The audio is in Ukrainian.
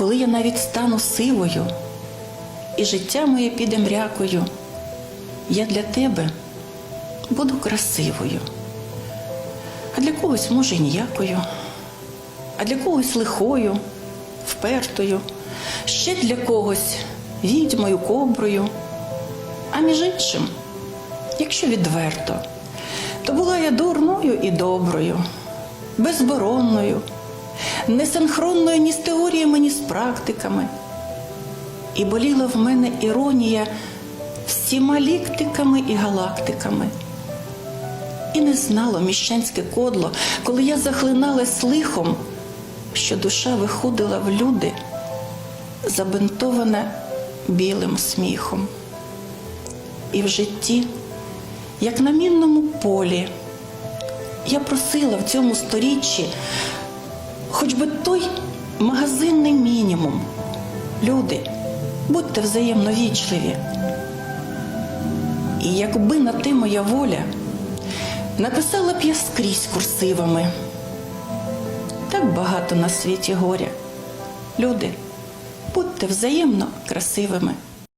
коли я навіть стану сивою, і життя моє піде мрякою, я для тебе буду красивою. А для когось, може, ніякою, а для когось лихою, впертою, ще для когось відьмою, коброю. А між іншим, якщо відверто, то була я дурною і доброю, безборонною, несинхронною ні з теоріями, ні з практиками. І боліла в мене іронія всіма ліктиками і галактиками. І не знало міщанське кодло, коли я захлиналась лихом, що душа виходила в люди, забинтована білим сміхом. І в житті, як на мінному полі, я просила в цьому сторіччі хоч би той магазинний мінімум. Люди, будьте взаємно вічливі. І якби на ти моя воля, написала б я скрізь курсивами. Так багато на світі горя. Люди, будьте взаємно красивими.